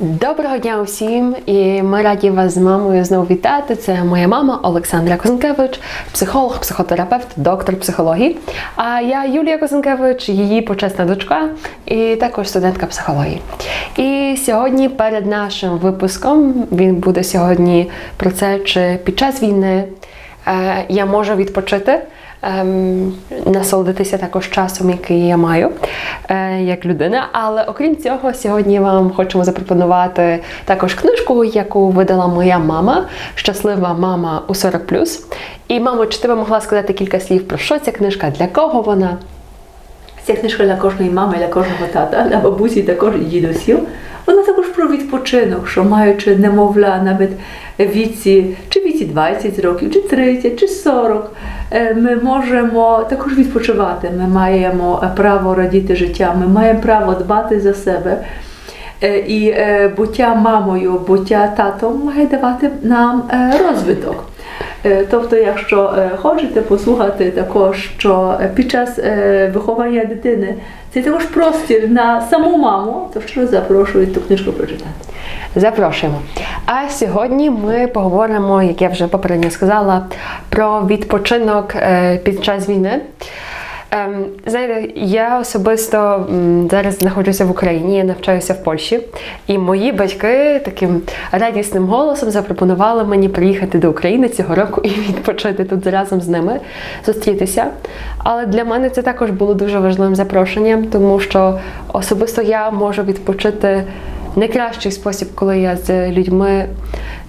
Доброго дня усім, і ми раді вас з мамою знову вітати. Це моя мама Олександра Козенкевич, психолог, психотерапевт, доктор психології. А я Юлія Козенкевич, її почесна дочка і також студентка психології. І сьогодні перед нашим випуском він буде сьогодні про це, чи під час війни е, я можу відпочити. Ем, насолодитися також часом, який я маю е, як людина. Але окрім цього, сьогодні вам хочемо запропонувати також книжку, яку видала моя мама, щаслива мама у 40+. І мамо, чи ти би могла сказати кілька слів про що ця книжка, для кого вона? Ця книжка для кожної мами, для кожного тата, для бабусі також дідусів. Вона також про відпочинок, що маючи немовля навіть віці, чи віці 20 років, чи 30, чи 40, е, ми можемо також відпочивати. Ми маємо право радіти життя, ми маємо право дбати за себе. Е, І е, буття мамою, буття татом має давати нам е, розвиток. Е, Тобто, якщо е, хочете послухати також, що е, під час е, виховання дитини це також простір на саму маму, то що запрошую ту книжку прочитати. Запрошуємо. А сьогодні ми поговоримо, як я вже попередньо сказала, про відпочинок е, під час війни. Ем, Знаєте, я особисто зараз знаходжуся в Україні, я навчаюся в Польщі, і мої батьки таким радісним голосом запропонували мені приїхати до України цього року і відпочити тут разом з ними, зустрітися. Але для мене це також було дуже важливим запрошенням, тому що особисто я можу відпочити найкращий спосіб, коли я з людьми,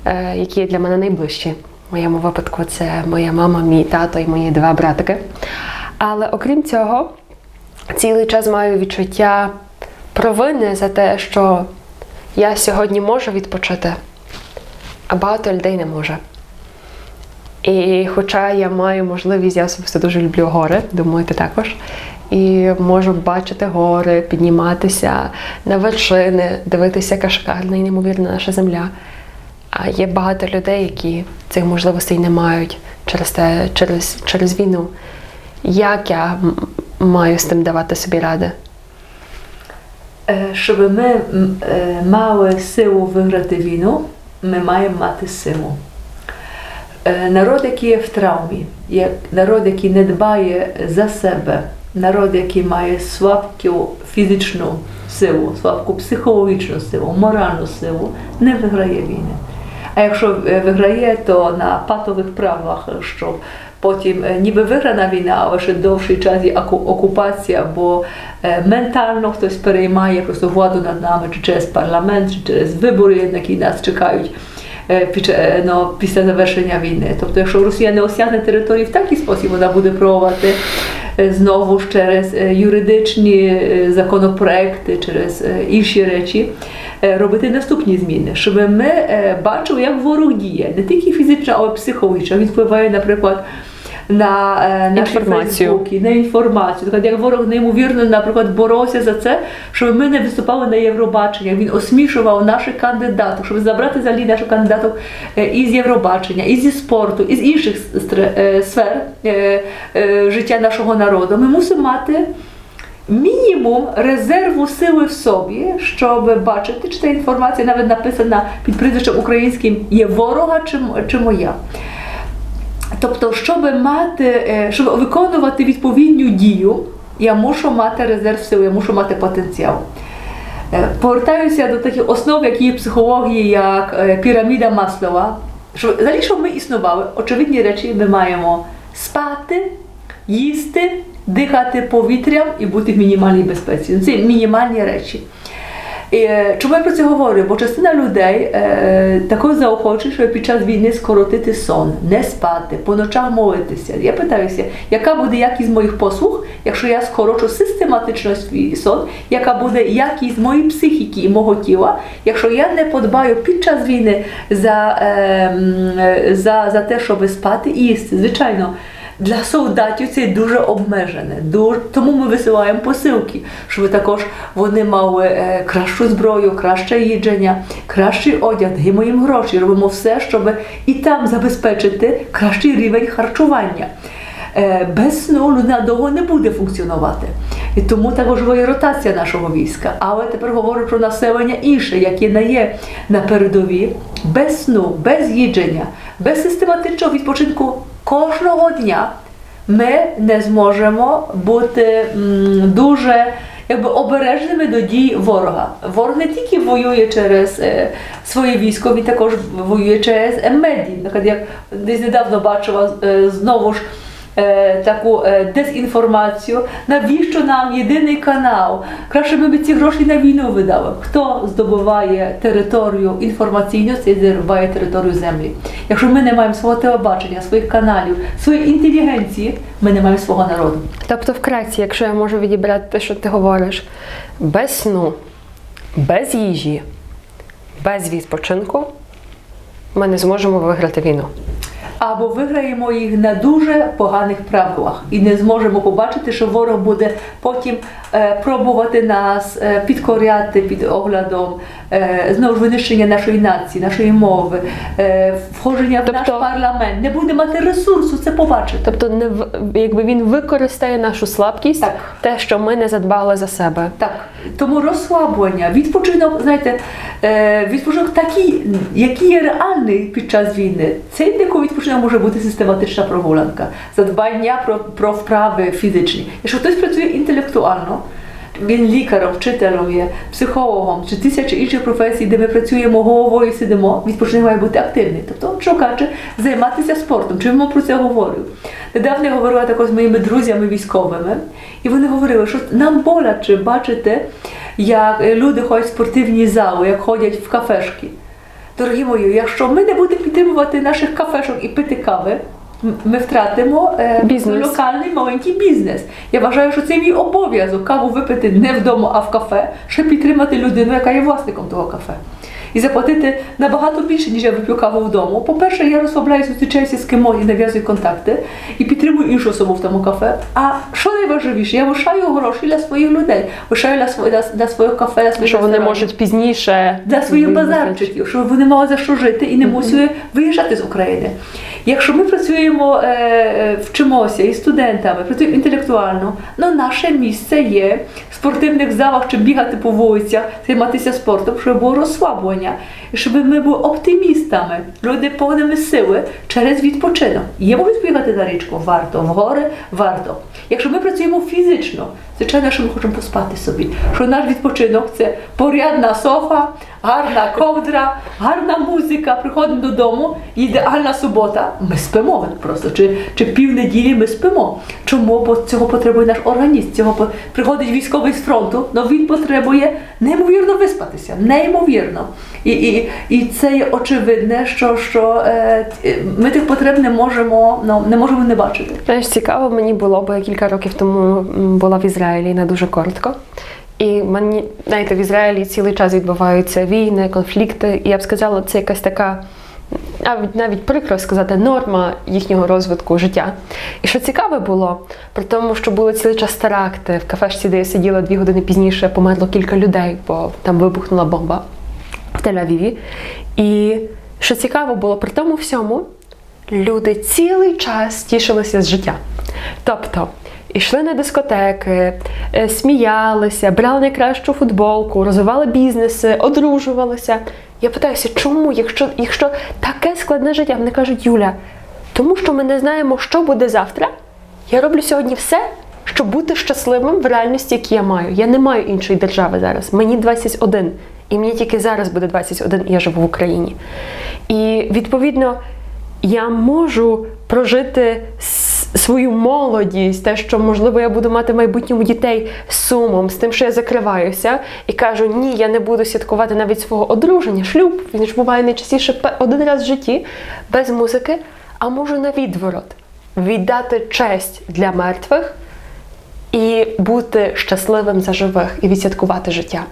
е, які для мене найближчі. В моєму випадку це моя мама, мій тато і мої два братики. Але окрім цього, цілий час маю відчуття провини за те, що я сьогодні можу відпочити, а багато людей не може. І хоча я маю можливість, я особисто дуже люблю гори, думаю, ти також. І можу бачити гори, підніматися на вершини, дивитися, яка шикарна і неймовірна наша земля. А є багато людей, які цих можливостей не мають через те, через, через війну. Як я маю з тим давати собі ради? Е, Щоб ми е, мали силу виграти війну, ми маємо мати силу. Е, Народ, який є в травмі, народ, який не дбає за себе, народ, який має слабку фізичну силу, слабку психологічну силу, моральну силу, не виграє війни. А якщо виграє, то на патових правах, що потім е, ніби виграна війна, але ще довший час є оку- окупація, бо е, ментально хтось переймає просто владу над нами, чи через парламент, чи через вибори, які нас чекають е, під ча- е, ну, після завершення війни. Тобто, якщо Росія не осягне території в такий спосіб, вона буде пробувати е, знову ж через е, юридичні е, законопроекти, через е, інші речі. е, Робити наступні зміни, щоб ми е, бачили, як ворог діє, не тільки фізично, але й психологічно. Він впливає, наприклад, на е, наші Інформацію. Фейсбуки, на інформацію. Наприклад, як ворог неймовірно, наприклад, боровся за це, щоб ми не виступали на Євробачення. Він осмішував наших кандидатів, щоб забрати взагалі наших кандидатів е, із Євробачення, і зі спорту, із інших е, сфер життя нашого народу. Ми мусимо мати. Мінімум резерву сили в собі, щоб бачити, чи та інформація навіть написана під прізвищем українським є ворога чи, чи моя. Тобто, щоб мати, е, щоб виконувати відповідну дію, я мушу мати резерв сил, я мушу мати потенціал. Е, Повертаюся до таких основ, які є в психології, як е, піраміда Маслова. Що взагалі, щоб ми існували, очевидні речі ми маємо спати, їсти, дихати повітрям і бути в мінімальній безпеці. Це мінімальні речі. І, е, Чому я про це говорю? Бо частина людей е, також заохочує, що під час війни скоротити сон, не спати, по ночах молитися. Я питаюся, яка буде якість моїх послуг, якщо я скорочу систематично свій сон, яка буде якість моєї психіки і мого тіла, якщо я не подбаю під час війни за, е, е, за, за те, щоб спати і їсти. Звичайно. Для солдатів це дуже обмежене. Тому ми висилаємо посилки, щоб також вони мали е, кращу зброю, краще їдження, кращий одяг, даємо їм гроші, робимо все, щоб і там забезпечити кращий рівень харчування. Е, без сну людина довго не буде функціонувати. І тому так важлива є ротація нашого війська. Але тепер говорю про населення інше, яке не є на передовій, без сну, без їдження, без систематичного відпочинку кожного дня ми не зможемо бути дуже якби обережними до дій ворога. Ворог не тільки воює через е, своє військо, він також воює через медії. Наприклад, як десь недавно бачила е, знову ж. Е, Таку е, дезінформацію, навіщо нам єдиний канал? Краще ми б ці гроші на війну видали. Хто здобуває територію інформаційну, це здобуває територію землі. Якщо ми не маємо свого телебачення, своїх каналів, своєї інтелігенції, ми не маємо свого народу. Тобто, вкратці, якщо я можу відібрати те, що ти говориш, без сну, без їжі, без відпочинку, ми не зможемо виграти війну. Або виграємо їх на дуже поганих правилах і не зможемо побачити, що ворог буде потім е, пробувати нас е, підкоряти під оглядом е, знову ж винищення нашої нації, нашої мови, входження в наш Тобто- парламент. Не буде мати ресурсу це побачити. Тобто, не якби він використає нашу слабкість, Так. те, що ми не задбали за себе. Так, тому розслаблення, відпочинок, знаєте, е, відпочинок такий, який є реальний під час війни. Цей такий відпочинок може бути систематична прогулянка, задбання про, про вправи фізичні. Якщо хтось працює інтелектуально, він лікарем, вчителем є, психологом чи тисячі інших професій, де ми працюємо головою, сидимо, відпочинок має бути активний. Тобто, що каже, займатися спортом. Чому про це говорю? Недавно я говорила також з моїми друзями військовими, і вони говорили, що нам боляче бачити, як люди ходять в спортивні зали, як ходять в кафешки. Дорогі мої, якщо ми не будемо підтримувати наших кафешок і пити кави, ми втратимо е, Бізнес. локальний маленький бізнес. Я вважаю, що це мій обов'язок каву випити не вдома, а в кафе, щоб підтримати людину, яка є власником того кафе. І заплатити набагато більше, ніж я вип'ю каву вдома. По-перше, я розслабляюся, зустрічаюся з кимось і нав'язую контакти і підтримую іншу особу в тому кафе. А що найважливіше, я лишаю гроші для своїх людей, лишаю для своїх для, для своїх кафе, для своїх Що вони можуть пізніше для своїх базарчиків, щоб вони мали за що жити і не мусили виїжджати з України. Якщо ми працюємо, е, е, вчимося із студентами, працюємо інтелектуально, ну наше місце є в спортивних залах чи бігати по вулицях, займатися спортом, щоб було розслаблення, щоб ми були оптимістами, люди повними сили через відпочинок. Є можуть бігати на річку, варто, в гори варто. Якщо ми працюємо фізично, звичайно, що ми хочемо поспати собі, що наш відпочинок це порядна софа, гарна ковдра, гарна музика, приходимо додому, ідеальна субота. Ми спимо просто, чи, чи півнеділі ми спимо. Чому? Бо цього потребує наш організм. Цього приходить військовий з фронту, але він потребує неймовірно виспатися, неймовірно. І, і, і це є очевидне, що, що е, ми тих потреб не можемо, ну, не можемо не бачити. Знаєш, цікаво мені було, бо я кілька років тому була в Ізраїлі на дуже коротко. І мені, знаєте, в Ізраїлі цілий час відбуваються війни, конфлікти. І я б сказала, це якась така, навіть, прикро сказати, норма їхнього розвитку життя. І що цікаве було, при тому, що були цілий час теракти в кафешці, де я сиділа дві години пізніше, померло кілька людей, бо там вибухнула бомба в Тель-Авіві. І що цікаво було при тому всьому, люди цілий час тішилися з життя. Тобто, йшли на дискотеки, е, сміялися, брали найкращу футболку, розвивали бізнеси, одружувалися. Я питаюся, чому, якщо, якщо таке складне життя, вони кажуть, Юля, тому що ми не знаємо, що буде завтра. Я роблю сьогодні все, щоб бути щасливим в реальності, яку я маю. Я не маю іншої держави зараз. Мені 21. І мені тільки зараз буде 21, і я живу в Україні. І відповідно я можу прожити свою молодість, те, що можливо я буду мати майбутньому дітей сумом, з тим, що я закриваюся, і кажу, ні, я не буду святкувати навіть свого одруження, шлюб. Він ж буває найчастіше один раз в житті без музики, а можу на відворот віддати честь для мертвих і бути щасливим за живих і відсвяткувати життя.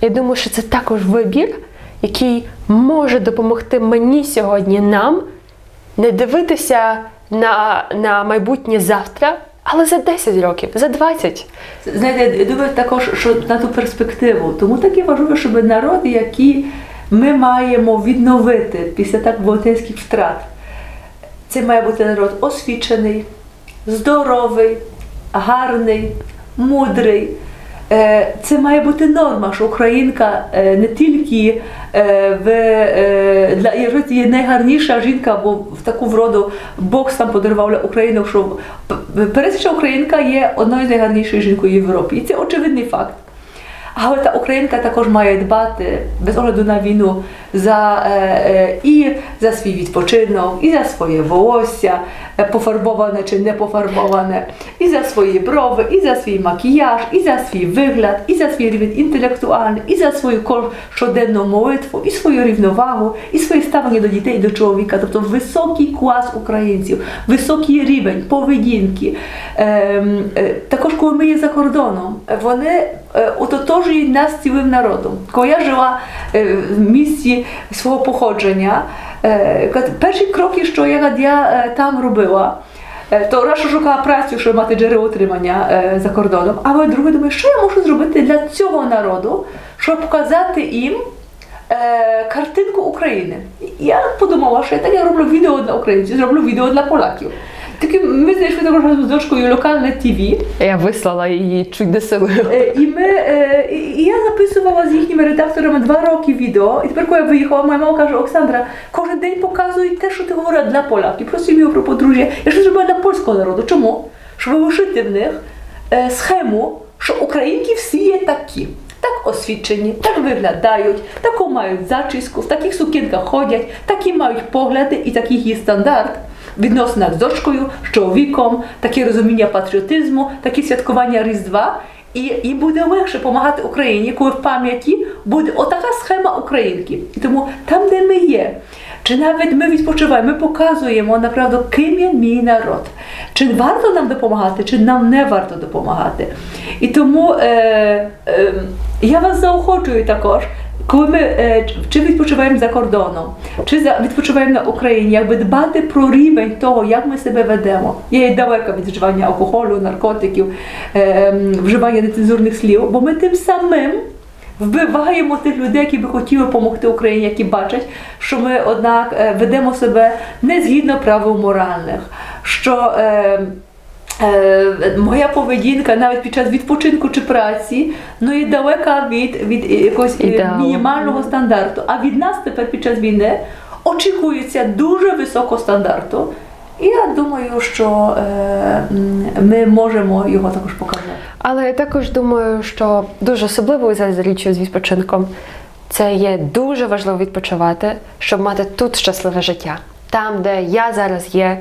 Я думаю, що це також вибір, який може допомогти мені сьогодні нам не дивитися на, на майбутнє завтра, але за 10 років, за 20. Знаєте, я думаю також, що на ту перспективу. Тому таке важливо, щоб народ, який ми маємо відновити після так велетенських втрат, це має бути народ освічений, здоровий, гарний, мудрий. Е, Це має бути норма, що українка е, не тільки е, в, для є найгарніша жінка, бо в таку вроду Бог сам подарував для Україну, що пересіча українка є одною з найгарніших жінкою в Європі. І це очевидний факт. Але та українка також має дбати без огляду на війну за е, е, і за свій відпочинок, і за своє волосся, е, пофарбоване чи не пофарбоване, і за свої брови, і за свій макіяж, і за свій вигляд, і за свій рівень інтелектуальний, і за свою щоденну молитву, і свою рівновагу, і своє ставлення до дітей до чоловіка. Тобто високий клас українців, високий рівень поведінки. Ем, також, коли ми є за кордоном, вони ототожують нас цілим народом. Коли я жила е, в місці свого походження, е, перші кроки, що я, е, там робила, е, то раз шукала працю, щоб мати джерело утримання е, за кордоном. Але друге, думаю, що я можу зробити для цього народу, щоб показати їм е, картинку України. Я подумала, що я так я роблю відео для українців, зроблю відео для поляків. Таки ми знайшли також з дочкою локальне ТВ, Я вислала її чуть не силою. Е, І ми е, і я записувала з їхніми редакторами два роки відео. І тепер, коли я виїхала, моя мама каже: Оксандра, кожен день показують те, що ти говорила для поляків. Просто мій про подружжя. Я щось зробила для польського народу. Чому? Щоб вишити в них е, схему, що українки всі є такі. Так освічені, так виглядають, таку мають зачіску, в таких сукінках ходять, такі мають погляди і такий є стандарт відносинах з дочкою, з чоловіком, таке розуміння патріотизму, таке святкування Різдва. І, і буде легше допомагати Україні, коли в пам'яті буде отака схема українки. Тому там, де ми є, чи навіть ми відпочиваємо, ми показуємо направду, ким є мій народ. Чи варто нам допомагати, чи нам не варто допомагати. І тому е, е, я вас заохочую також. Коли ми е, чи відпочиваємо за кордоном, чи за відпочиваємо на Україні, якби дбати про рівень того, як ми себе ведемо. Я є далека від вживання алкоголю, наркотиків, е, вживання нецензурних слів, бо ми тим самим вбиваємо тих людей, які би хотіли допомогти Україні, які бачать, що ми, однак, е, ведемо себе не згідно правил моральних. що моя поведінка навіть під час відпочинку чи праці ну є далека від, від якогось е, мінімального стандарту. А від нас тепер під час війни очікується дуже високого стандарту. І я думаю, що е, ми можемо його також показати. Але я також думаю, що дуже особливою зараз річчю з відпочинком це є дуже важливо відпочивати, щоб мати тут щасливе життя. Там, де я зараз є,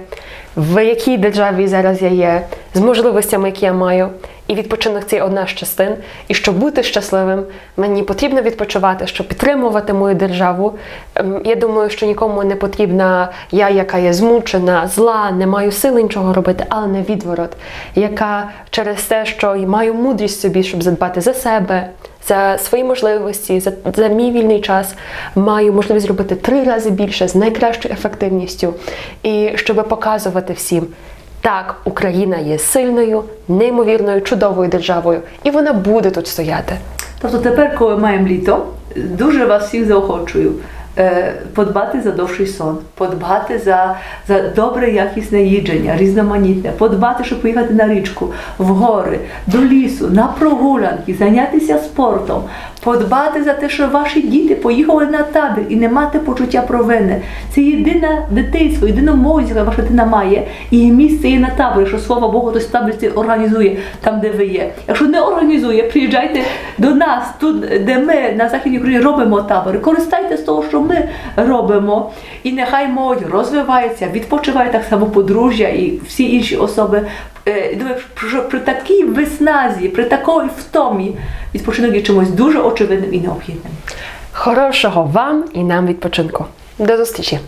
в якій державі зараз я є, з можливостями, які я маю. І відпочинок це одна з частин. І щоб бути щасливим, мені потрібно відпочивати, щоб підтримувати мою державу. Ем, Я думаю, що нікому не потрібна я, яка є змучена, зла, не маю сили нічого робити, але не відворот, яка через те, що маю мудрість собі, щоб задбати за себе, за свої можливості, за, за мій вільний час, маю можливість зробити три рази більше з найкращою ефективністю, і щоб показувати всім. Так, Україна є сильною, неймовірною, чудовою державою, і вона буде тут стояти. Тобто тепер, коли маємо літо, дуже вас всіх заохочую. Е, Подбати за довший сон, подбати за, за добре якісне їдження, різноманітне, подбати, щоб поїхати на річку, в гори, до лісу, на прогулянки, зайнятися спортом, подбати за те, щоб ваші діти поїхали на табір і не мати почуття провини. Це єдине дитинство, єдина молодість, яка ваша дитина має, і місце є на таборі, що слава Богу, хтось табір це організує там, де ви є. Якщо не організує, приїжджайте до нас, тут, де ми на західній Україні робимо табори. Користайтеся того, що ми робимо. І нехай молодь розвивається, відпочиває так само подружжя і всі інші особи. Е, Думаю, при такій висназі, при такій втомі відпочинок є чимось дуже очевидним і необхідним. Хорошого вам і нам відпочинку. До зустрічі!